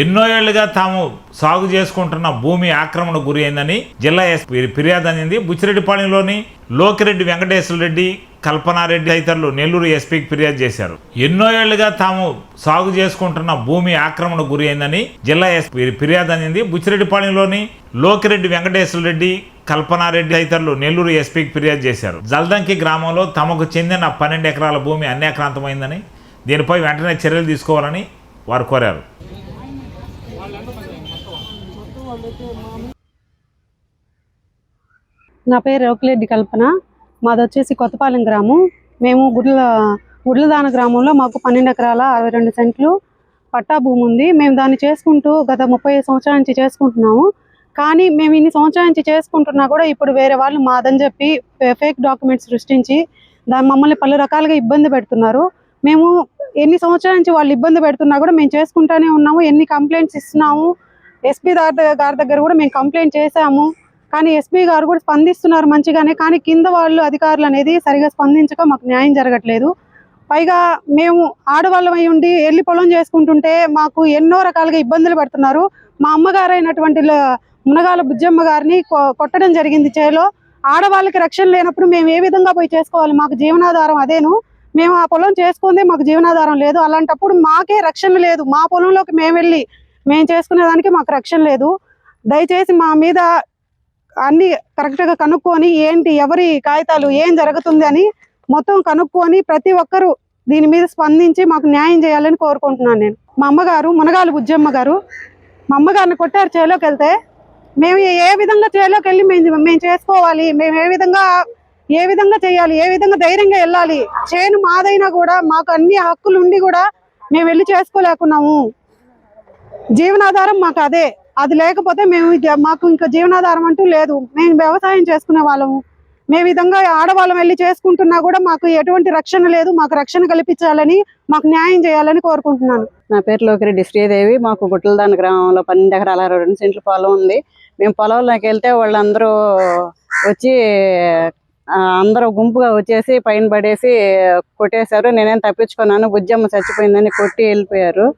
ఎన్నో ఏళ్ళుగా తాము సాగు చేసుకుంటున్న భూమి ఆక్రమణ గురి అయిందని జిల్లా ఎస్పీ ఫిర్యాదు అందింది. బుచ్చిరెడ్డిపాళెంలోని లోకిరెడ్డి వెంకటేశ్వర రెడ్డి కల్పనారెడ్డి తదితరులు నెల్లూరు ఎస్పీకి ఫిర్యాదు చేశారు. ఎన్నో ఏళ్ళుగా తాము సాగు చేసుకుంటున్న భూమి ఆక్రమణ గురి అయిందని జిల్లా ఎస్పీ ఫిర్యాదు అందింది. బుచ్చిరెడ్డిపాళెంలోని లోకిరెడ్డి వెంకటేశ్వర రెడ్డి కల్పనారెడ్డి తదితరులు నెల్లూరు ఎస్పీకి ఫిర్యాదు చేశారు. జల్దంకి గ్రామంలో తమకు చెందిన పన్నెండు ఎకరాల భూమి అన్యాక్రాంతమైందని దీనిపై వెంటనే చర్యలు తీసుకోవాలని వారు కోరారు. నా పేరు రోకిరెడ్డి కల్పన. మాది వచ్చేసి కొత్తపాలెం గ్రామం. మేము గుడ్ల గుడ్లదాన గ్రామంలో మాకు పన్నెండు ఎకరాల అరవై రెండు సెంట్లు పట్టా భూమి ఉంది. మేము దాన్ని చేసుకుంటూ గత ముప్పై సంవత్సరాల నుంచి చేసుకుంటున్నాము. కానీ మేము ఇన్ని సంవత్సరాల నుంచి చేసుకుంటున్నా కూడా ఇప్పుడు వేరే వాళ్ళు మాదని చెప్పి ఫేక్ డాక్యుమెంట్స్ సృష్టించి దాని మమ్మల్ని పలు రకాలుగా ఇబ్బంది పెడుతున్నారు. మేము ఎన్ని సంవత్సరాల నుంచి వాళ్ళు ఇబ్బంది పెడుతున్నా కూడా మేము చేసుకుంటానే ఉన్నాము. ఎన్ని కంప్లైంట్స్ ఇస్తున్నాము. ఎస్పీ గారి దగ్గర కూడా మేము కంప్లైంట్ చేశాము. కానీ ఎస్పీ గారు కూడా స్పందిస్తున్నారు మంచిగానే. కానీ కింద వాళ్ళు అధికారులు అనేది సరిగా స్పందించక మాకు న్యాయం జరగట్లేదు. పైగా మేము ఆడవాళ్ళం ఉండి వెళ్ళి పొలం చేసుకుంటుంటే మాకు ఎన్నో రకాలుగా ఇబ్బందులు పెడుతున్నారు. మా అమ్మగారు అయినటువంటి మునగాల బుజ్జమ్మ గారిని కొ- కొట్టడం జరిగింది చేలో. ఆడవాళ్ళకి రక్షణ లేనప్పుడు మేము ఏ విధంగా పోయి చేసుకోవాలి? మాకు జీవనాధారం అదేను. మేము ఆ పొలం చేసుకుందే మాకు జీవనాధారం లేదు. అలాంటప్పుడు మాకే రక్షణ లేదు. మా పొలంలోకి మేము వెళ్ళి మేము చేసుకునే దానికి మాకు రక్షణ లేదు. దయచేసి మా మీద అన్ని కరెక్ట్గా కనుక్కొని ఏంటి ఎవరి కాగితాలు ఏం జరుగుతుంది అని మొత్తం కనుక్కొని ప్రతి ఒక్కరూ దీని మీద స్పందించి మాకు న్యాయం చేయాలని కోరుకుంటున్నాను నేను. మా అమ్మగారు మునగాలు బుజ్జమ్మ గారు మా అమ్మగారిని కొట్టారు చేలోకి వెళ్తే మేము ఏ విధంగా చేలోకి వెళ్ళి మేము మేము చేసుకోవాలి మేము ఏ విధంగా ఏ విధంగా చేయాలి ఏ విధంగా ధైర్యంగా వెళ్ళాలి చేను మాదైనా కూడా మాకు అన్ని హక్కులు ఉండి కూడా మేము వెళ్ళి చేసుకోలేకున్నాము. జీవనాధారం మాకు అదే. అది లేకపోతే మేము మాకు ఇంకా జీవనాధారం అంటూ లేదు. మేము వ్యవసాయం చేసుకునే వాళ్ళము. మేము విధంగా ఆడవాళ్ళం వెళ్ళి చేసుకుంటున్నా కూడా మాకు ఎటువంటి రక్షణ లేదు. మాకు రక్షణ కల్పించాలని మాకు న్యాయం చేయాలని కోరుకుంటున్నాను. నా పేరు లోకిరెడ్డి శ్రీదేవి. మాకు గుట్లదాని గ్రామంలో పన్నెండు ఎకరాల రెండు సెంట్ల పొలం ఉంది. మేము పొలంలోకి వెళ్తే వాళ్ళందరూ వచ్చి అందరూ గుంపుగా వచ్చేసి పైన పడేసి కొట్టేశారు. నేనేం తప్పించుకున్నాను. బుజ్జమ్మ చచ్చిపోయిందని కొట్టి వెళ్ళిపోయారు.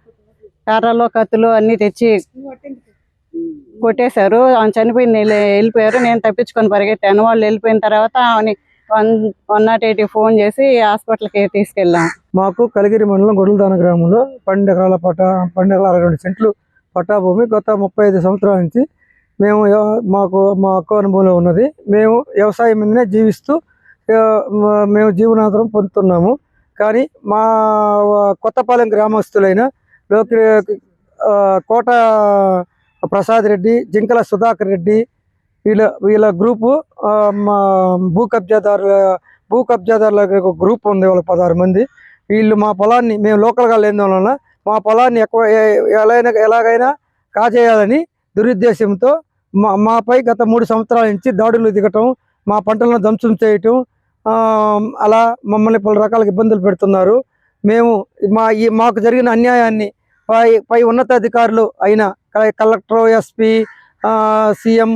కర్రలు కత్తులు అన్ని తెచ్చి కొట్టేశారు. ఆమె చనిపోయింది వెళ్ళిపోయారు. నేను తప్పించుకొని పరిగెత్తాను. వాళ్ళు వెళ్ళిపోయిన తర్వాత ఆమెని one one nought eight phone చేసి హాస్పిటల్కి తీసుకెళ్ళాం. మాకు కలిగిరి మండలం గొడలదాన గ్రామంలో పన్నెండు ఎకరాల పట్ట పన్నెండు ఎకరాల రెండు సెంట్లు పట్టా భూమి గత ముప్పై ఐదు సంవత్సరాల నుంచి మేము మాకు మా అక్క అనుభవంలో ఉన్నది. మేము వ్యవసాయం మీదనే జీవిస్తూ మేము జీవనాధారం పొందుతున్నాము. కానీ మా కొత్తపాలెం గ్రామస్తులైన లోకి కోట ప్రసాద్ రెడ్డి జింకల సుధాకర్ రెడ్డి వీళ్ళ వీళ్ళ గ్రూపు మా భూ కబ్జాదారుల భూ కబ్జాదారుల ఒక గ్రూప్ ఉంది వాళ్ళ పదహారు మంది. వీళ్ళు మా పొలాన్ని మేము లోకల్గా లేని వలన మా పొలాన్ని ఎక్కువ ఎలాగైనా ఎలాగైనా కాజేయాలని దురుద్దేశంతో మా మాపై గత మూడు సంవత్సరాల నుంచి దాడులు దిగటం మా పంటలను ధ్వంసం చేయటం అలా మమ్మల్ని పలు రకాల ఇబ్బందులు పెడుతున్నారు. మేము మా ఈ మాకు జరిగిన అన్యాయాన్ని పై పై ఉన్నతాధికారులు అయిన కలెక్టర్ ఎస్పీ సీఎం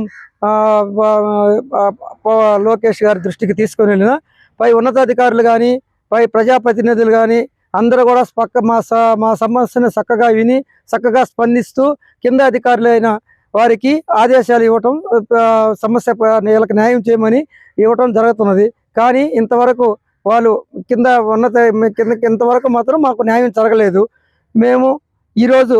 లోకేష్ గారి దృష్టికి తీసుకొని వెళ్ళిన పై ఉన్నతాధికారులు కానీ పై ప్రజాప్రతినిధులు కానీ అందరూ కూడా పక్క మా స మా సమస్యను చక్కగా విని చక్కగా స్పందిస్తూ కింద అధికారులైన వారికి ఆదేశాలు ఇవ్వటం సమస్య వీళ్ళకి న్యాయం చేయమని ఇవ్వటం జరుగుతున్నది. కానీ ఇంతవరకు వాళ్ళు కింద ఉన్నత కింద ఇంతవరకు మాత్రం మాకు న్యాయం జరగలేదు. మేము ఈరోజు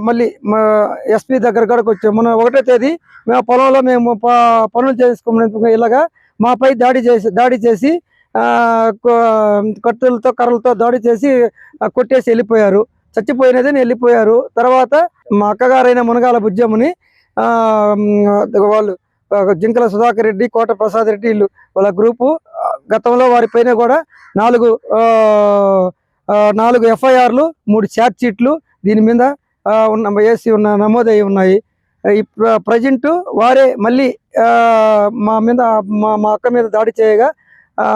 మళ్ళీ మా ఎస్పీ దగ్గర కూడా వచ్చాము. మనం ఒకటో తేదీ మేము పొలంలో మేము ప- పనులు చేసుకునే ఇలాగా మాపై దాడి చేసి దాడి చేసి ఆ, కత్తులతో కర్రలతో దాడి చేసి కొట్టేసి వెళ్ళిపోయారు. చచ్చిపోయినది వెళ్ళిపోయారు. తర్వాత మా అక్కగారైన మునగాల బుజ్జమ్మని వాళ్ళు జింకల సుధాకర్ రెడ్డి కోట ప్రసాద్ రెడ్డి వీళ్ళు వాళ్ళ గ్రూపు గతంలో వారిపైన కూడా నాలుగు నాలుగు ఎఫ్ఐఆర్లు మూడు ఛార్జ్ షీట్లు దీని మీద ఉన్న వేసి ఉన్న నమోదయ్యి ఉన్నాయి. ఈ ప్రజెంట్ వారే మళ్ళీ మా మీద మా మా అక్క మీద దాడి చేయగా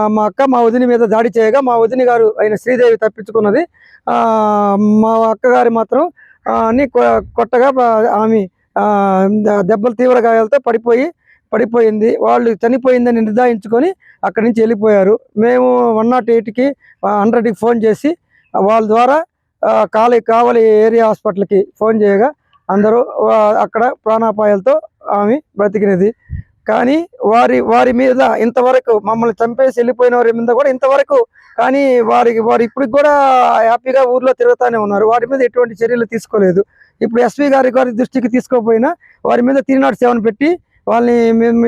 మా అక్క మా వదిని మీద దాడి చేయగా మా వదిని గారు అయిన శ్రీదేవి తప్పించుకున్నది. మా అక్కగారి మాత్రం అని కొ- కొట్టగా ఆమె దెబ్బలు తీవ్ర గాయాలతో పడిపోయి పడిపోయింది. వాళ్ళు చనిపోయిందని నిర్ధారించుకొని అక్కడి నుంచి వెళ్ళిపోయారు. మేము వన్ నాట్ ఎయిట్కి హండ్రెడ్కి ఫోన్ చేసి వాళ్ళ ద్వారా కాలి కావలి ఏరియా హాస్పిటల్కి ఫోన్ చేయగా అందరూ అక్కడ ప్రాణాపాయాలతో ఆమె బ్రతికినది. కానీ వారి వారి మీద ఇంతవరకు మమ్మల్ని చంపేసి వెళ్ళిపోయిన వారి మీద కూడా ఇంతవరకు కానీ వారికి వారు ఇప్పటికి కూడా హ్యాపీగా ఊర్లో తిరుగుతూనే ఉన్నారు. వారి మీద ఎటువంటి చర్యలు తీసుకోలేదు. ఇప్పుడు ఎస్పీ గారి గారి దృష్టికి తీసుకోకపోయినా వారి మీద త్రీ నాట్ సెవెన్ పెట్టి వాళ్ళని మేము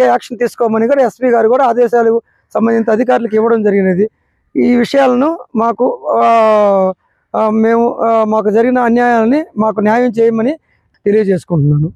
గా యాక్షన్ తీసుకోమని కూడా ఎస్పీ గారు కూడా ఆదేశాలు సంబంధిత అధికారులకు ఇవ్వడం జరిగినది. ఈ విషయాలను మాకు మేము మాకు జరిగిన అన్యాయాలని మాకు న్యాయం చేయమని తెలియజేసుకుంటున్నాను.